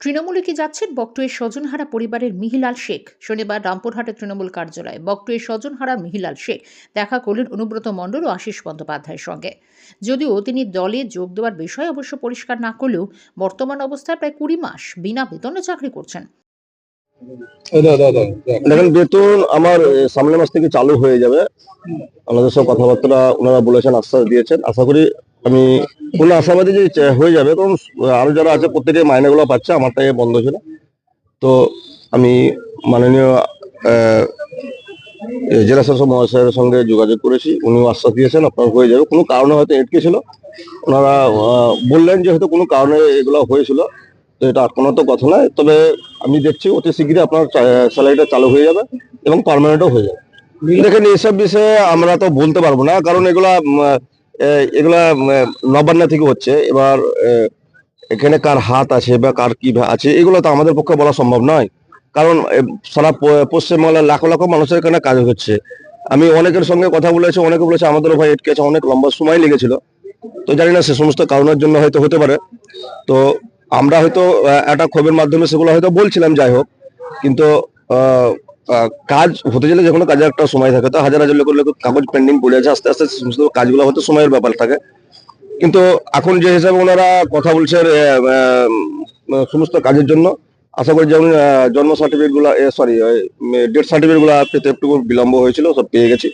তৃণমূলে কি যাচ্ছেন বকটুয়ের স্বজনহারা পরিবারের মিহিলাল শেখ। শনিবার রামপুরহাটের তৃণমূল কার্যালয়ে বকটুয়ের স্বজনহারা মিহিলাল শেখ দেখা করলেন অনুব্রত মণ্ডল ও আশিস বন্দ্যোপাধ্যায়ের সঙ্গে। যদিও তিনি দলে যোগ দেওয়ার বিষয় অবশ্য পরিষ্কার না করলেও বর্তমান অবস্থায় প্রায় কুড়ি মাস বিনা বেতনে চাকরি করছেন। দেখেন বেতন আমার সামনের মাস থেকে চালু হয়ে যাবে। আমাদের সব কথাবার্তা ওনারা বলেছেন আশ্বাস দিয়েছেন। আশা করি আমি কোনো আশাবাদী যে হয়ে যাবে, কারণ আরও যারা আছে, প্রত্যেকে মাইনেগুলো পাচ্ছে আমারটা এ বন্ধ ছিল। তো আমি মাননীয় জেলা শাসক মহাশয়ের সঙ্গে যোগাযোগ করেছি। উনিও আশ্বাস দিয়েছেন, আপনার হয়ে যাবে। কোনো কারণে হয়তো এটকে ছিল। ওনারা বললেন যে হয়তো কোনো কারণে এগুলো হয়েছিল। তো এটা আটকানোর তো কথা নয়। তবে আমি দেখছি, অতি শীঘ্রই আপনার স্যালারিটা চালু হয়ে যাবে এবং পারমানেন্টও হয়ে যাবে। দেখেন এইসব বিষয়ে আমরা তো বলতে পারব না, কারণ এগুলা এগুলা নবান্ন থেকে হচ্ছে। এবার এখানে কার হাত আছে বা কার কি আছে, এগুলো তো আমাদের পক্ষে বলা সম্ভব নয়। কারণ সারা পশ্চিমবাংলার লাখো লাখো মানুষের এখানে কাজ হচ্ছে। আমি অনেকের সঙ্গে কথা বলেছি, অনেকে বলেছে, আমাদেরও ভাই এটকে আছে। অনেক লম্বা সময় লেগেছিল। তো জানি না, সে সমস্ত কারণের জন্য হয়তো হতে পারে। তো আমরা হয়তো একটা ক্ষোভের মাধ্যমে সেগুলো হয়তো বলছিলাম, যাই হোক। কিন্তু কাজ হতে গেলে যে কোনো একটা সময় থাকে। তো হাজার হাজার লোক লোক কাগজ পেন্ডিং পড়ে আছে, আস্তে আস্তে সমস্ত কাজগুলো হয়তো সময়ের ব্যাপার থাকে। কিন্তু এখন যে হিসাবে ওনারা কথা বলছেন সমস্ত কাজের জন্য, আশা করি যেমন জন্ম সার্টিফিকেটগুলা সরি ডেথ সার্টিফিকেটগুলা পেতে একটু বিলম্ব হয়েছিল, সব পেয়ে গেছি।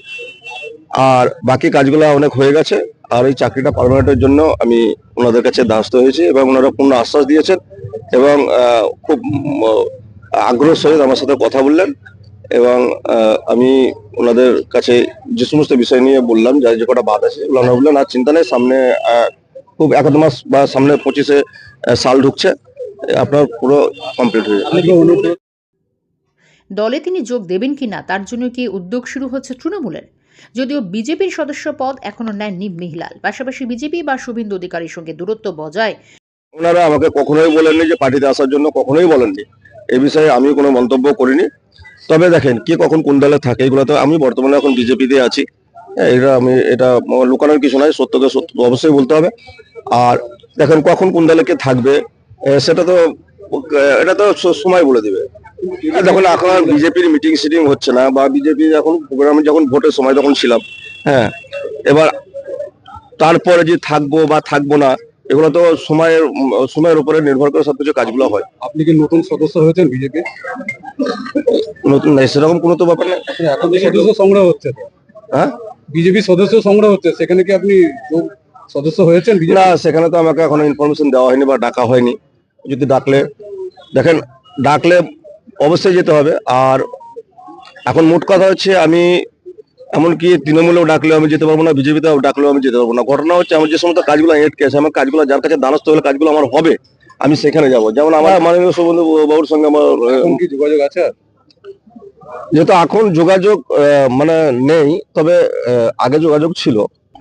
আর বাকি কাজগুলা অনেক হয়ে গেছে, আর এই চাকরিটা পারমানেন্টের জন্য আমি ওনাদের কাছে দ্বারস্থ হয়েছি এবং ওনারা পূর্ণ আশ্বাস দিয়েছেন এবং খুব আগ্রহ সহিত আমার সাথে কথা বললেন। এবং আমি ওনাদের কাছে যে সমস্ত বিষয় নিয়ে বললাম যার যে কটা বাদ আছে ওনারা বললেন আর চিন্তা নেই সামনে খুব এক মাস বা সামনে পঁচিশে সাল ঢুকছে আপনার পুরো কমপ্লিট হয়ে যাবে। দলে তিনি যোগ দেবেন কিনা তার জন্য কি উদ্যোগ শুরু হচ্ছে তৃণমূলের? যদিও বিজেপির সদস্য পদ এখনও নেননি মিহিলাল পাশাপাশি বিজেপি বা শুভেন্দু অধিকারীর সঙ্গে দূরত্ব বজায়। ওনারা আমাকে কখনোই বলেননি যে পার্টিতে আসার জন্য কখনোই বলেননি। এ বিষয়ে আমি কোনো মন্তব্য করিনি। তবে দেখেন কে কখন কোন দলে থাকে এগুলো তো আমি বর্তমানে এখন বিজেপিতে আছি। হ্যাঁ, এটা আমি এটা লুকানোর কিছু নয় সত্যকে সত্য অবশ্যই বলতে হবে। আর দেখেন কখন কোন দলে কে থাকবে সেটা তো এটা তো সময় বলে দিবে। আর যখন এখন বিজেপির মিটিং সিটিং হচ্ছে না বা বিজেপি এখন প্রোগ্রামে যখন ভোটের সময় তখন ছিলাম হ্যাঁ এবার তারপরে যে থাকব বা থাকব না এগুলো তো সময়ের সময়ের উপরে নির্ভর করে সবকিছু কাজগুলো হয়। আপনি কি নতুন সদস্য হয়েছেন বিজেপি নতুন সেরকম কোনো তো ব্যাপার নেই এখন সদস্য সংগ্রহ হচ্ছে হ্যাঁ? বিজেপি সদস্য সংগ্রহ হচ্ছে সেখানে কি আপনি সদস্য হয়েছেন না সেখানে তো আমাকে এখনও ইনফরমেশন দেওয়া হয়নি বা ডাকা হয়নি। যদি ডাকলে দেখেন ডাকলে অবশ্যই যেতে হবে। আর এখন মোট কথা হচ্ছে আমি এমনকি তৃণমূলেও ডাকলেও আমি যেতে পারব না বিজেপিতেও ডাকলেও আমি যেতে পারব না। ঘটনা হচ্ছে আমার যে সমস্ত কাজগুলো এটকে আছে আমার কাজগুলো যার কাছে দ্বারস্থ হলে কাজগুলো আমার হবে। আমি সেখানে যাব। যেমন আমার মাননীয় সুবন্ধু বাবুর সঙ্গে আমার কি যোগাযোগ আছে? যেহেতু এখন যোগাযোগ মানে নেই তবে আগে যোগাযোগ ছিল।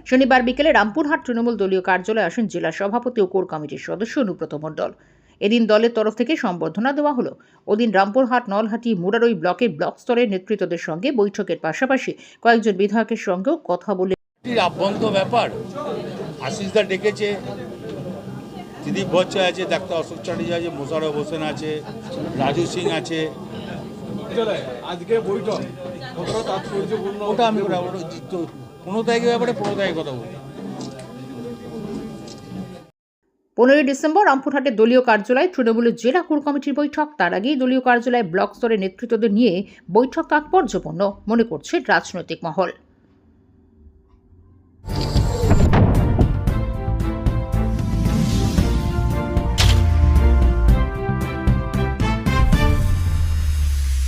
শনিবার বিকেলে রামপুরহাট তৃণমূল দলীয় কার্যালয়ে আসেন জেলা সভাপতি ও কোর কমিটির সদস্য অনুব্রত মণ্ডল। এদিন দলের তরফ থেকে সম্বর্ধনা দেওয়া হলো। ওদিন রামপুরহাট নলহাটি মুরারই ব্লকের ব্লক স্তরের নেতৃত্বদের সঙ্গে বৈঠকের পাশাপাশি কয়েকজন বিধায়কের সঙ্গেও কথা বলে আভ্যন্ত ব্যাপার? আশিসদা ডেকেছে দিলীপ ভট্টাচার্য আছে, ডাক্তার অশোক চ্যাটার্জি আছে মোশারফ হোসেন আছে, রাজু সিং আছে। ওটা আমি পনেরো তারিখের ব্যাপারে পনেরো তারিখে কথা বলব। পনেরোই ডিসেম্বর রামপুরহাটে দলীয় কার্যালয়ে তৃণমূলের জেলা কোর কমিটির বৈঠক। তার আগেই দলীয় কার্যালয়ে ব্লক স্তরের নেতৃত্বদের নিয়ে বৈঠক তাৎপর্যপূর্ণ, মনে করছে রাজনৈতিক মহল।